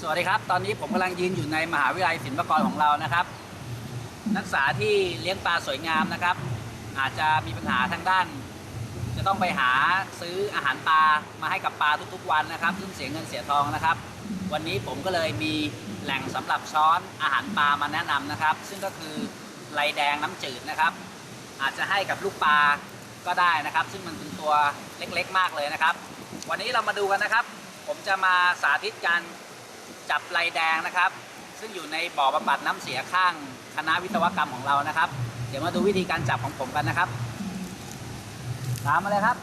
สวัสดีครับ ตอนนี้ผมกำลังยืนอยู่ในมหาวิทยาลัยศิลปากรของเรานะครับ นักศึกษาที่เลี้ยงปลาสวยงามนะครับ อาจจะมีปัญหาทางด้าน จะต้องไปหาซื้ออาหารปลามาให้กับปลาทุกๆ วันนะครับ ซึ่งเสียเงินเสียทองนะครับ วันนี้ผมก็เลยมีแหล่งสำหรับช้อนอาหารปลามาแนะนำนะครับ ซึ่งก็คือไลแดงน้ำจืดนะครับ อาจจะให้กับลูกปลาก็ได้นะครับ ซึ่งมันเป็นตัวเล็กๆ มากเลยนะครับ วันนี้เรามาดูกันนะครับ ผมจะมาสาธิตการจับไลแดงนะครับ ซึ่งอยู่ในบ่อบำบัดน้ำเสียข้างคณะวิศวกรรมของเรานะครับ เดี๋ยวมาดูวิธีการจับของผมกันนะครับ ตามมาเลยครับ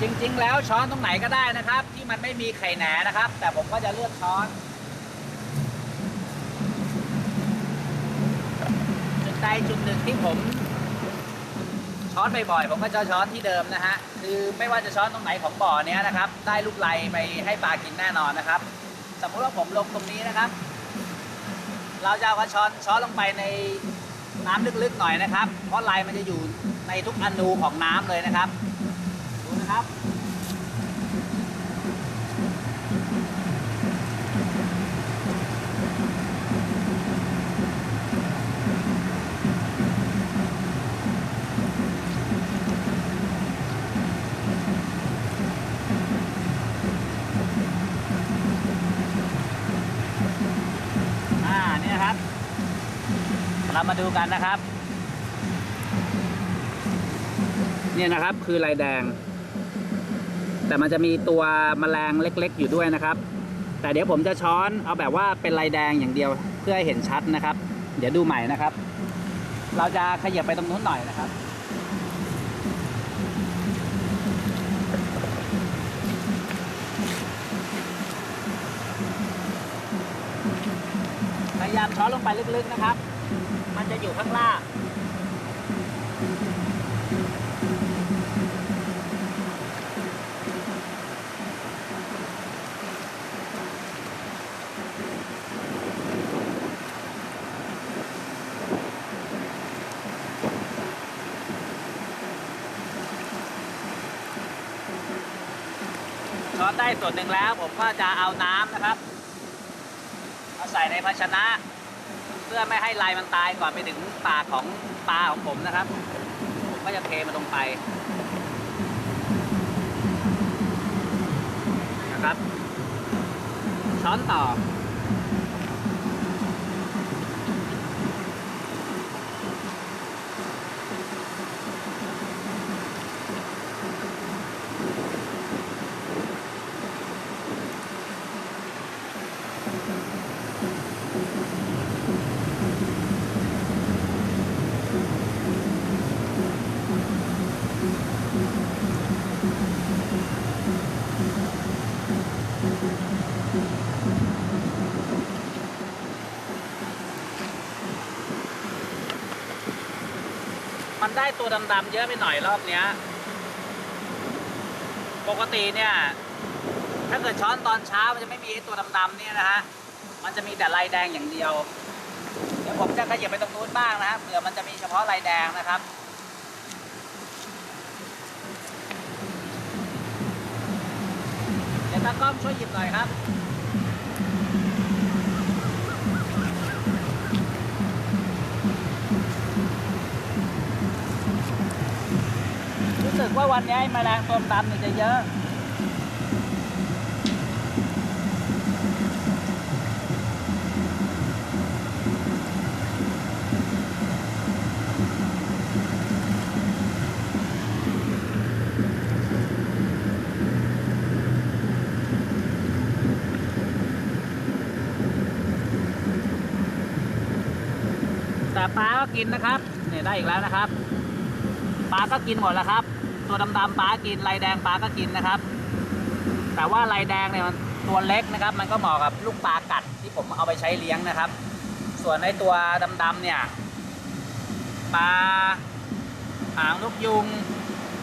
จริงๆ แล้วช้อนตรงไหนก็ได้นะครับ ที่มันไม่มีไข่แหนนะครับ แต่ผมก็จะเลือกช้อน จุ ดใดจุดหนึ่งที่ผมช้อนบ่อยๆผมก็จะช้อนที่เดิมนะฮะคือไม่ว่าจะช้อนตรงไหนของบ่อเนี้ยนะครับ ได้ลูกไลไปให้ปลากินแน่นอนนะครับ สมมุติว่าผมลงตรงนี้นะครับ เราจะเอากระช้อนช้อนลงไปในน้ำลึกๆหน่อยนะครับ เพราะไลมันจะอยู่ในทุกอนูของน้ำเลยนะครับดูนะครับ อ่าเนี่ยนะครับ เรามาดูกันนะครับ เนี่ยนะครับคือลายแดง แต่มันจะมีตัวแมลงเล็กๆ อยู่ด้วยนะครับ แต่เดี๋ยวผมจะช้อนเอาแบบว่าเป็นลายแดงอย่างเดียวเพื่อให้เห็นชัดนะครับ เดี๋ยวดูใหม่นะครับ เราจะขยับไปตรงนู้นหน่อยนะครับพยายามช้อนลงไปลึกๆนะครับ จะอยู่ข้างล่างช้อนได้ส่วนหนึ่งแล้วผมก็จะเอาน้ำนะครับ มาใส่ในภาชนะ เพื่อไม่ให้ลายมันตายก่อนไปถึงปากของปลาของผมนะครับผมก็จะเทมันลงไปนะครับ ช้อนต่อ มันได้ตัวดำๆเยอะไปหน่อยรอบเนี้ย ปกติเนี่ย ถ้าเกิดช้อนตอนเช้ามันจะไม่มีไอ้ตัวดำๆเนี่ยนะฮะ มันจะมีแต่ลายแดงอย่างเดียว เดี๋ยวผมจะขยับไปตรงนู้นบ้างนะครับเผื่อมันจะมีเฉพาะลายแดงนะครับเดี๋ยวตากล้องช่วยหยิบหน่อยครับ ว่าวันนี้ไอ้แมลงตัวดำเนี่ยจะเยอะแต่ปลาก็กินนะครับเนี่ยได้อีกแล้วนะครับ ปลาก็กินหมดแล้วครับ ตัวดำๆปลากินลายแดงปลาก็กินนะครับ แต่ว่าลายแดงเนี่ยมันตัวเล็กนะครับ มันก็เหมาะกับลูกปลากัดที่ผมเอาไปใช้เลี้ยงนะครับ ส่วนในตัวดำๆเนี่ยปลาหางลูกยุง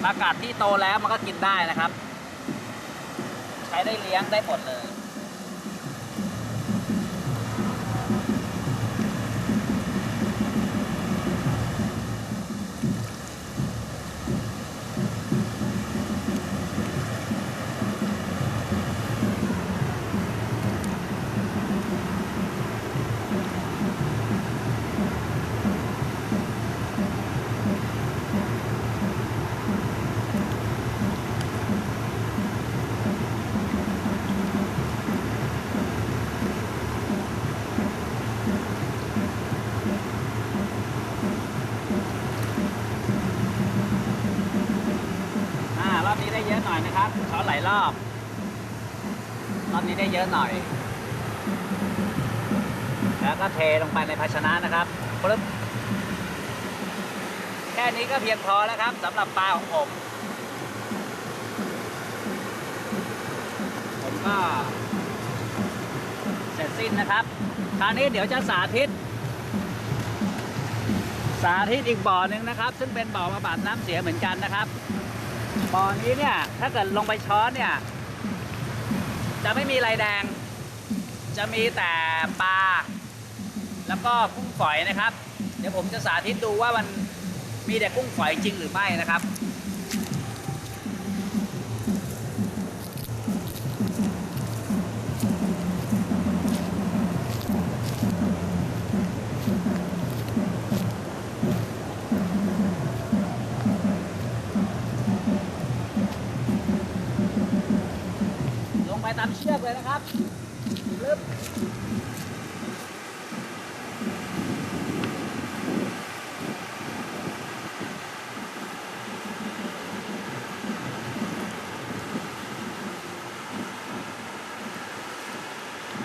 ปลากัดที่โตแล้วมันก็กินได้นะครับ ใช้ได้เลี้ยงได้หมดเลย อยนะครับช้อนหลายรอบรอบนี้ได้เยอะหน่อย แล้วก็เทลงไปในภาชนะนะครับปึ๊บแค่นี้ก็เพียงพอแล้วครับสำหรับปลาของผมผมก็เสร็จสิ้นนะครับ คราวนี้เดี๋ยวจะสาธิต สาธิตอีกบ่อหนึ่งนะครับ ซึ่งเป็นบ่อบำบัดน้ำเสียเหมือนกันนะครับ บ่อนี้เนี่ย ถ้าเกิดลงไปช้อนเนี่ย จะไม่มีลายแดง จะมีแต่ปลา แล้วก็กุ้งฝอยนะครับ เดี๋ยวผมจะสาธิตดูว่ามันมีแต่กุ้งฝอยจริงหรือไม่นะครับ ตามเชือกเลยนะครับลึบ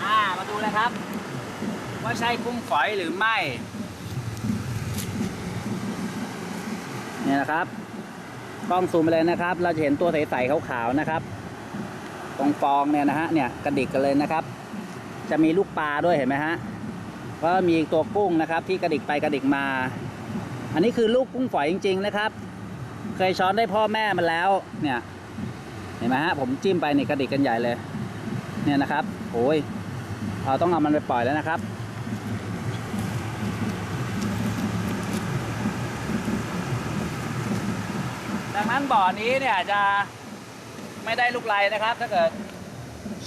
อ่ามาดูเลยครับ ว่าใช่กุ้งฝอยหรือไม่ เนี่ยนะครับ กล้องซูมไปเลยนะครับ เราจะเห็นตัวใสๆขาวๆนะครับ ตรงฟองเนี่ยนะฮะเนี่ยกระดิกกันเลยนะครับ จะมีลูกปลาด้วยเห็นไหมฮะก็มีตัวกุ้งนะครับ ที่กระดิกไปกระดิกมา อันนี้คือลูกกุ้งฝอยจริง ๆ นะครับ เคยช้อนได้พ่อแม่มันแล้วเนี่ย เห็นไหมฮะผมจิ้มไปนี่กระดิกกันใหญ่เลย เนี่ยนะครับโอ้ยเราต้องเอามันไปปล่อยแล้วนะครับดังนั้นบ่อนี้เนี่ยจะ ไม่ได้ลูกไลนะครับ ถ้าเกิด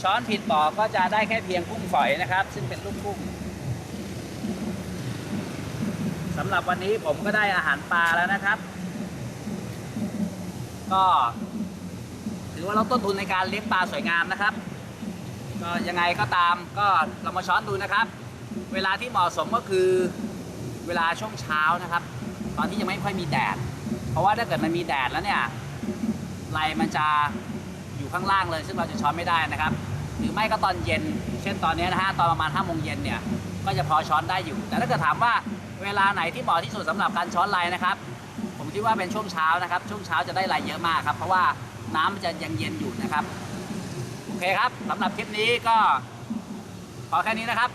ช้อนผิดบ่อก็จะได้แค่เพียงกุ้งฝอยนะครับ ซึ่งเป็นลูกกุ้งสำหรับวันนี้ผมก็ได้อาหารปลาแล้วนะครับ ก็ ถือว่าเราต้นทุนในการเลี้ยงปลาสวยงามนะครับ ก็ยังไงก็ตามก็เรามาช้อนดูนะครับ เวลาที่เหมาะสมก็คือเวลาช่วงเช้านะครับ ตอนที่ยังไม่ค่อยมีแดด เพราะว่าถ้าเกิดมันมีแดดแล้วเนี่ยไหลมันจะ อยู่ข้างล่างเลย ซึ่งเราจะช้อนไม่ได้นะครับ หรือไม่ก็ตอนเย็น เช่นตอนนี้นะฮะตอนประมาณ5้าโมงเย็นเนี่ยก็จะพอช้อนได้อยู่ แต่ถ้าเกิดถามว่าเวลาไหนที่เหมาะที่สุดสำหรับการช้อนไหลนะครับ ผมคิดว่าเป็นช่วงเช้านะครับ ช่วงเช้าจะได้ไหลเยอะมากครับ เพราะว่าน้ำมันจะยังเย็นอยู่นะครับ โอเคครับสำหรับคลิปนี้ก็พอแค่นี้นะครับ